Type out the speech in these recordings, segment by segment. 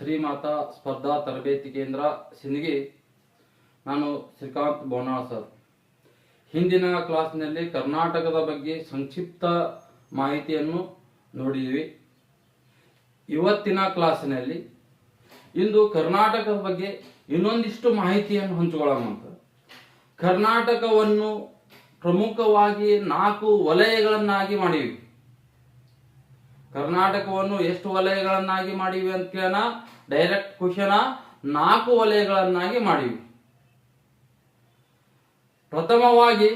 ಶ್ರೀಮಾತಾ ಸ್ಪರ್ಧಾ ತರಬೇತಿ ಕೇಂದ್ರ ಸಿಂದಗಿ. ನಾನು ಶ್ರೀಕಾಂತ್ ಬೋನಾಳ್ ಸರ್. ಹಿಂದಿನ ಕ್ಲಾಸ್ನಲ್ಲಿ ಕರ್ನಾಟಕದ ಬಗ್ಗೆ ಸಂಕ್ಷಿಪ್ತ ಮಾಹಿತಿಯನ್ನು ನೋಡಿದ್ವಿ. ಇವತ್ತಿನ ಕ್ಲಾಸ್ನಲ್ಲಿ ಇಂದು ಕರ್ನಾಟಕದ ಬಗ್ಗೆ ಇನ್ನೊಂದಿಷ್ಟು ಮಾಹಿತಿಯನ್ನು ಹಂಚಿಕೊಳ್ಳೋಣ ಅಂತ. ಕರ್ನಾಟಕವನ್ನು ಪ್ರಮುಖವಾಗಿ ನಾಲ್ಕು ವಲಯಗಳನ್ನಾಗಿ ಮಾಡಿವಿ ಕರ್ನಾಟಕವನ್ನು ಎಷ್ಟು ವಲಯಗಳನ್ನಾಗಿ ಮಾಡಿವಿ ಅಂತ ಕೇಳೋಣ. ಡೈರೆಕ್ಟ್ ಕ್ವಶನ ನಾಲ್ಕು ವಲಯಗಳನ್ನಾಗಿ ಮಾಡಿವಿ. ಪ್ರಥಮವಾಗಿ,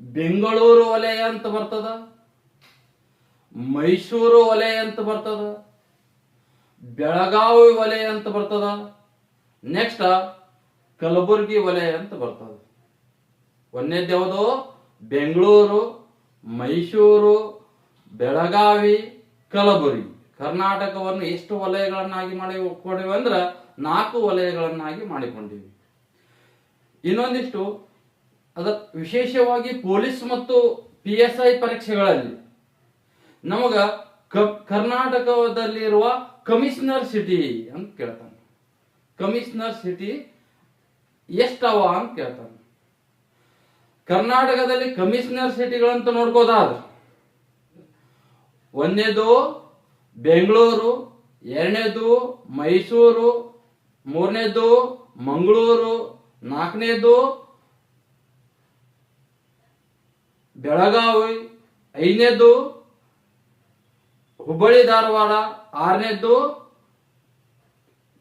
ಬೆಂಗಳೂರು ವಲಯ ಅಂತ ಬರ್ತದ, ಮೈಸೂರು ವಲಯ ಅಂತ ಬರ್ತದ, ಬೆಳಗಾವಿ ವಲಯ ಅಂತ ಬರ್ತದ ನೆಕ್ಸ್ಟ್ ಕಲಬುರಗಿ ವಲಯ ಅಂತ ಬರ್ತದ. ಒಂದೇದ್ಯಾವುದು ಬೆಂಗಳೂರು, ಮೈಸೂರು ಬೆಳಗಾವಿ, ಕಲಬುರಗಿ. ಕರ್ನಾಟಕವನ್ನು ಎಷ್ಟು ವಲಯಗಳನ್ನಾಗಿ ಮಾಡಿ ಕೊಡಿವಿ ಅಂದ್ರೆ ನಾಲ್ಕು ವಲಯಗಳನ್ನಾಗಿ ಮಾಡಿಕೊಂಡಿವೆ. ಇನ್ನೊಂದಿಷ್ಟು, ಅದ ವಿಶೇಷವಾಗಿ ಪೊಲೀಸ್ ಮತ್ತು ಪಿ ಎಸ್ ಐ ಪರೀಕ್ಷೆಗಳಲ್ಲಿ ನಮಗ ಕರ್ನಾಟಕದಲ್ಲಿರುವ ಕಮಿಷನರ್ ಸಿಟಿ ಅಂತ ಕೇಳ್ತಾನೆ. ಕಮಿಷನರ್ ಸಿಟಿ ಎಷ್ಟವ ಅಂತ ಕೇಳ್ತಾನೆ. ಕರ್ನಾಟಕದಲ್ಲಿ ಕಮಿಷನರ್ ಸಿಟಿಗಳಂತ ನೋಡ್ಕೋದಾದ್ರೆ ಒಂದನೇದು ಬೆಂಗಳೂರು, ಎರಡನೇದು ಮೈಸೂರು, ಮೂರನೇದು ಮಂಗಳೂರು, ನಾಲ್ಕನೇದು ಬೆಳಗಾವಿ, ಐದನೇದು ಹುಬ್ಬಳ್ಳಿ, ಧಾರವಾಡ, ಆರನೇದು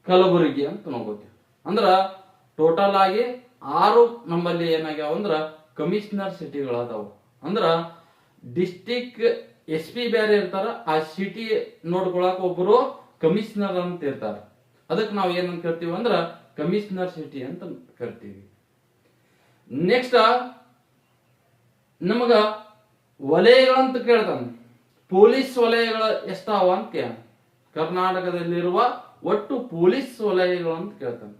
ಕಲಬುರಗಿ ಅಂತ ನೋಡ್ಕೋತೀವಿ ಅಂದ್ರ ಟೋಟಲ್ ಆಗಿ ಆರು ನಮ್ಮಲ್ಲಿ ಏನಾಗ್ಯಾವ ಅಂದ್ರ ಕಮಿಷನರ್ ಸಿಟಿಗಳಾದವು ಅಂದ್ರ ಡಿಸ್ಟಿಕ್ ಎಸ್ ಪಿ ಬೇರೆ ಇರ್ತಾರ, ಆ ಸಿಟಿ ನೋಡ್ಕೊಳಕ್ ಒಬ್ಬರು ಕಮಿಷನರ್ ಅಂತ ಇರ್ತಾರ. ಅದಕ್ಕೆ ನಾವು ಏನಂತ ಕರಿತೀವಿ ಅಂದ್ರ ಕಮಿಷನರ್ ಸಿಟಿ ಅಂತ ಕರಿತೀವಿ. ನೆಕ್ಸ್ಟ್ ನಮಗ ವಲಯಗಳಂತ ಕೇಳ್ತಾನ. ಪೊಲೀಸ್ ವಲಯಗಳ ಎಷ್ಟಾವ ಅಂತ ಕೇಳ. ಕರ್ನಾಟಕದಲ್ಲಿರುವ ಒಟ್ಟು ಪೊಲೀಸ್ ವಲಯಗಳು ಅಂತ ಕೇಳ್ತಾನೆ.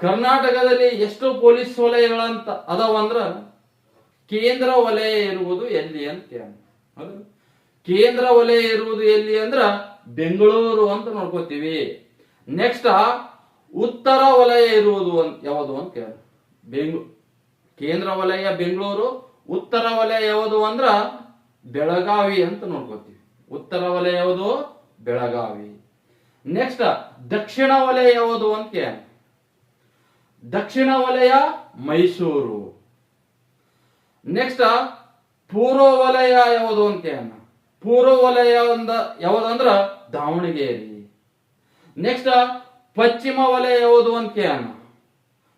ಕರ್ನಾಟಕದಲ್ಲಿ ಎಷ್ಟು ಪೊಲೀಸ್ ವಲಯಗಳಂತ ಅದಾವ ಅಂದ್ರ ಕೇಂದ್ರ ವಲಯ ಇರುವುದು ಎಲ್ಲಿ ಅಂತ ಕೇಳ. ಕೇಂದ್ರ ವಲಯ ಇರುವುದು ಎಲ್ಲಿ ಅಂದ್ರ ಬೆಂಗಳೂರು ಅಂತ ನೋಡ್ಕೋತೀವಿ. ನೆಕ್ಸ್ಟ್ ಉತ್ತರ ವಲಯ ಇರುವುದು ಯಾವುದು ಅಂತ ಕೇಳ ಬೆಂಗ್, ಕೇಂದ್ರ ವಲಯ ಬೆಂಗಳೂರು, ಉತ್ತರ ವಲಯ ಯಾವುದು ಅಂದ್ರ ಬೆಳಗಾವಿ ಅಂತ ನೋಡ್ಕೋತೀವಿ. ಉತ್ತರ ವಲಯ ಯಾವುದು? ಬೆಳಗಾವಿ. ನೆಕ್ಸ್ಟ್ ದಕ್ಷಿಣ ವಲಯ ಯಾವುದು ಅಂತ ಕೇಳ ದಕ್ಷಿಣ ವಲಯ ಮೈಸೂರು. ನೆಕ್ಸ್ಟ್ ಪೂರ್ವ ವಲಯ ಯಾವುದು ಅಂತ ಕೇಳ ಪೂರ್ವ ವಲಯ ಒಂದ ಯಾವ್ದಂದ್ರ ದಾವಣಗೆರೆ. ನೆಕ್ಸ್ಟ್ ಪಶ್ಚಿಮ ವಲಯ ಯಾವುದು ಅಂತ ಕೇಳ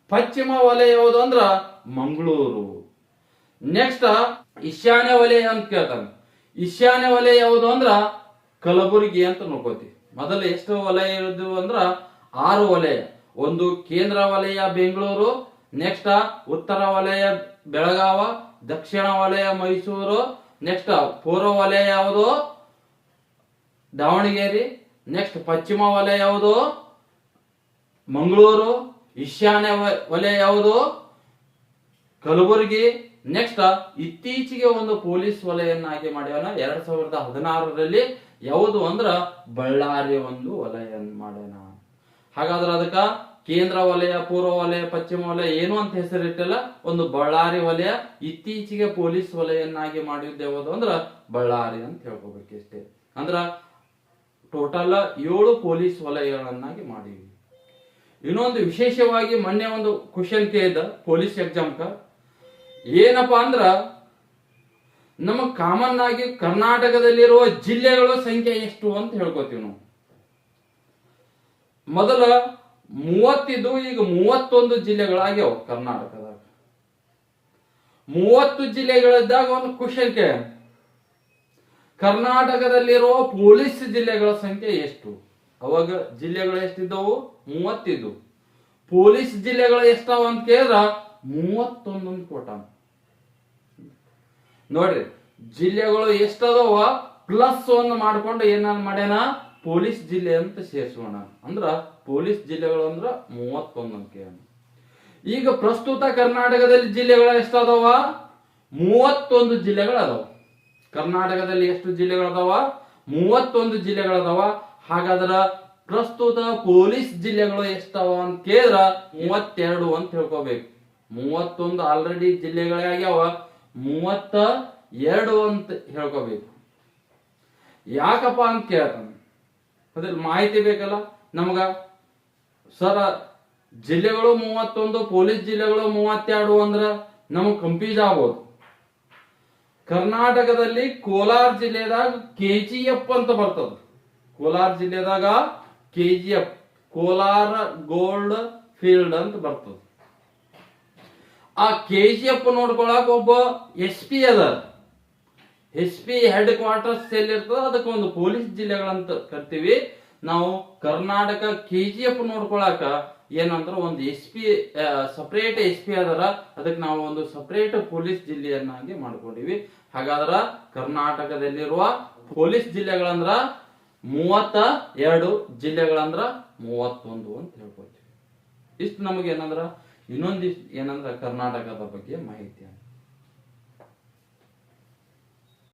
ಪಶ್ಚಿಮ ವಲಯ ಯಾವುದು ಅಂದ್ರ ಮಂಗಳೂರು. ನೆಕ್ಸ್ಟ್ ಈಶಾನ್ಯ ವಲಯ ಅಂತ ಕೇಳ್ತಾನೆ. ಈಶಾನ್ಯ ವಲಯ ಯಾವುದು ಅಂದ್ರ ಕಲಬುರಗಿ ಅಂತ ನೋಡ್ಕೋತಿ ಮೊದಲು ಎಷ್ಟು ವಲಯ ಇರೋದು ಅಂದ್ರ ಆರು ವಲಯ. ಒಂದು ಕೇಂದ್ರ ವಲಯ ಬೆಂಗಳೂರು ನೆಕ್ಸ್ಟ್ ಉತ್ತರ ವಲಯ ಬೆಳಗಾವ ದಕ್ಷಿಣ ವಲಯ ಮೈಸೂರು ನೆಕ್ಸ್ಟ್ ಪೂರ್ವ ವಲಯ ಯಾವುದು? ದಾವಣಗೆರೆ ನೆಕ್ಸ್ಟ್ ಪಶ್ಚಿಮ ವಲಯ ಯಾವುದು? ಮಂಗಳೂರು, ಈಶಾನ್ಯ ವಲಯ ಯಾವುದು? ಕಲಬುರಗಿ ನೆಕ್ಸ್ಟ್ ಇತ್ತೀಚೆಗೆ ಒಂದು ಪೊಲೀಸ್ ವಲಯನ್ನಾಗಿ ಮಾಡ್ಯಾನ. ಎರಡ್ ಸಾವಿರದ ಹದಿನಾರರಲ್ಲಿ ಯಾವುದು ಅಂದ್ರ ಬಳ್ಳಾರಿ ಒಂದು ವಲಯ ಮಾಡ್ಯಾನ. ಹಾಗಾದ್ರೆ ಅದಕ್ಕ ಕೇಂದ್ರ ವಲಯ, ಪೂರ್ವ ವಲಯ, ಪಶ್ಚಿಮ ವಲಯ ಏನು ಅಂತ ಹೆಸರಿಟ್ಟಿಲ್ಲ ಒಂದು ಬಳ್ಳಾರಿ ವಲಯ, ಇತ್ತೀಚೆಗೆ ಪೊಲೀಸ್ ವಲಯನ್ನಾಗಿ ಮಾಡಿದ್ದೆ ಯಾವುದು ಅಂದ್ರ ಬಳ್ಳಾರಿ ಅಂತ ಹೇಳ್ಕೋಬೇಕಷ್ಟೇ ಅಂದ್ರ ಟೋಟಲ್ ಏಳು ಪೊಲೀಸ್ ವಲಯಗಳನ್ನಾಗಿ ಮಾಡಿವಿ ಇನ್ನೊಂದು ವಿಶೇಷವಾಗಿ ಮೊನ್ನೆ ಒಂದು ಕ್ವಶನ್ ಕೇಳಿದ ಪೊಲೀಸ್ ಎಕ್ಸಾಮ್ಕ ಏನಪ್ಪಾ ಅಂದ್ರ, ನಮ್ಮ ಕಾಮನ್ ಆಗಿ ಕರ್ನಾಟಕದಲ್ಲಿರುವ ಜಿಲ್ಲೆಗಳ ಸಂಖ್ಯೆ ಎಷ್ಟು ಅಂತ ಹೇಳ್ಕೊತೀವಿ ನಾವು. ಮೊದಲ ಮೂವತ್ತಿದ್ದು ಈಗ ಮೂವತ್ತೊಂದು ಜಿಲ್ಲೆಗಳಾಗ್ಯಾವ ಕರ್ನಾಟಕದಾಗ. ಮೂವತ್ತು ಜಿಲ್ಲೆಗಳಿದ್ದಾಗ ಒಂದು ಕರ್ನಾಟಕದಲ್ಲಿರೋ ಕರ್ನಾಟಕದಲ್ಲಿರುವ ಪೊಲೀಸ್ ಜಿಲ್ಲೆಗಳ ಸಂಖ್ಯೆ ಎಷ್ಟು? ಅವಾಗ ಜಿಲ್ಲೆಗಳು ಎಷ್ಟಿದ್ದವು? ಮೂವತ್ತಿದ್ದು. ಪೊಲೀಸ್ ಜಿಲ್ಲೆಗಳು ಎಷ್ಟಾವ ಅಂತ ಕೇಳಿದ್ರ? ಮೂವತ್ತೊಂದೊಂದು ಕೋಟ. ನೋಡ್ರಿ, ಜಿಲ್ಲೆಗಳು ಎಷ್ಟದವ? ಪ್ಲಸ್ ಒಂದು ಮಾಡ್ಕೊಂಡು ಏನಾನ ಮಾಡ್ಯಾನ? ಪೊಲೀಸ್ ಜಿಲ್ಲೆ ಅಂತ ಸೇರಿಸೋಣ. ಅಂದ್ರ ಪೊಲೀಸ್ ಜಿಲ್ಲೆಗಳು ಅಂದ್ರ ಮೂವತ್ತೊಂದು ಅಂಕೆ ಈಗ ಪ್ರಸ್ತುತ ಕರ್ನಾಟಕದಲ್ಲಿ ಜಿಲ್ಲೆಗಳು ಎಷ್ಟಾದವ? ಮೂವತ್ತೊಂದು ಜಿಲ್ಲೆಗಳದಾವ. ಕರ್ನಾಟಕದಲ್ಲಿ ಎಷ್ಟು ಜಿಲ್ಲೆಗಳದಾವ? ಮೂವತ್ತೊಂದು ಜಿಲ್ಲೆಗಳದಾವ. ಹಾಗಾದ್ರ ಪ್ರಸ್ತುತ ಪೊಲೀಸ್ ಜಿಲ್ಲೆಗಳು ಎಷ್ಟವ ಅಂತ ಕೇಳಿದ್ರ ಮೂವತ್ತೆರಡು ಅಂತ ಹೇಳ್ಕೋಬೇಕು ಮೂವತ್ತೊಂದು ಆಲ್ರೆಡಿ ಜಿಲ್ಲೆಗಳೇ ಆಗ್ಯಾವ. ಮೂವತ್ತ ಎರಡು ಅಂತ ಹೇಳ್ಕೋಬೇಕು. ಯಾಕಪ್ಪ ಅಂತ ಕೇಳ್ತಾನೆ. ಅದ್ರಲ್ಲಿ ಮಾಹಿತಿ ಬೇಕಲ್ಲ? ನಮಗ ಸರ್, ಜಿಲ್ಲೆಗಳು ಮೂವತ್ತೊಂದು, ಪೊಲೀಸ್ ಜಿಲ್ಲೆಗಳು ಮೂವತ್ತೆರಡು ಅಂದ್ರ ನಮಗ್ ಕಂಪ್ಯೂಸ್ ಆಗ್ಬೋದು. ಕರ್ನಾಟಕದಲ್ಲಿ ಕೋಲಾರ ಜಿಲ್ಲೆದಾಗ ಕೆ ಜಿ ಎಫ್ ಅಂತ ಬರ್ತದ. ಕೋಲಾರ ಜಿಲ್ಲೆದಾಗ K G F, Kolar gold field ಅಂತ ಬರ್ತದ. ಆ ಕೆ ಜಿ ಎಫ್ ನೋಡ್ಕೊಳಕ್ ಒಬ್ಬ ಎಸ್ ಪಿ ಅದ. ಎಸ್ ಪಿ ಹೆಡ್ ಕ್ವಾರ್ಟರ್ಸ್ ಎಲ್ಲಿ ಅದಕ್ಕೊಂದು ಪೊಲೀಸ್ ಜಿಲ್ಲೆಗಳಂತ ಕರಿತೀವಿ. ನಾವು ಕರ್ನಾಟಕ ಕೆ ಜಿ ಎಫ್ ನೋಡ್ಕೊಳಕ ಏನಂದ್ರೆ ಒಂದು S P separate S P ಅದರ. ಅದಕ್ಕೆ ನಾವು ಒಂದು ಸಪ್ರೇಟ್ ಪೊಲೀಸ್ ಜಿಲ್ಲೆಯನ್ನಾಗಿ ಮಾಡ್ಕೊಂಡಿವಿ. ಹಾಗಾದ್ರ ಕರ್ನಾಟಕದಲ್ಲಿರುವ ಪೊಲೀಸ್ ಜಿಲ್ಲೆಗಳಂದ್ರ ಮೂವತ್ತ ಎರಡು, ಜಿಲ್ಲೆಗಳಂದ್ರ ಮೂವತ್ತೊಂದು ಅಂತ ಹೇಳ್ಕೊತೀವಿ ಇಷ್ಟು ನಮಗೆ ಏನಂದ್ರ ಇನ್ನೊಂದಿಷ್ಟು ಏನಂದ್ರ ಕರ್ನಾಟಕದ ಬಗ್ಗೆ ಮಾಹಿತಿ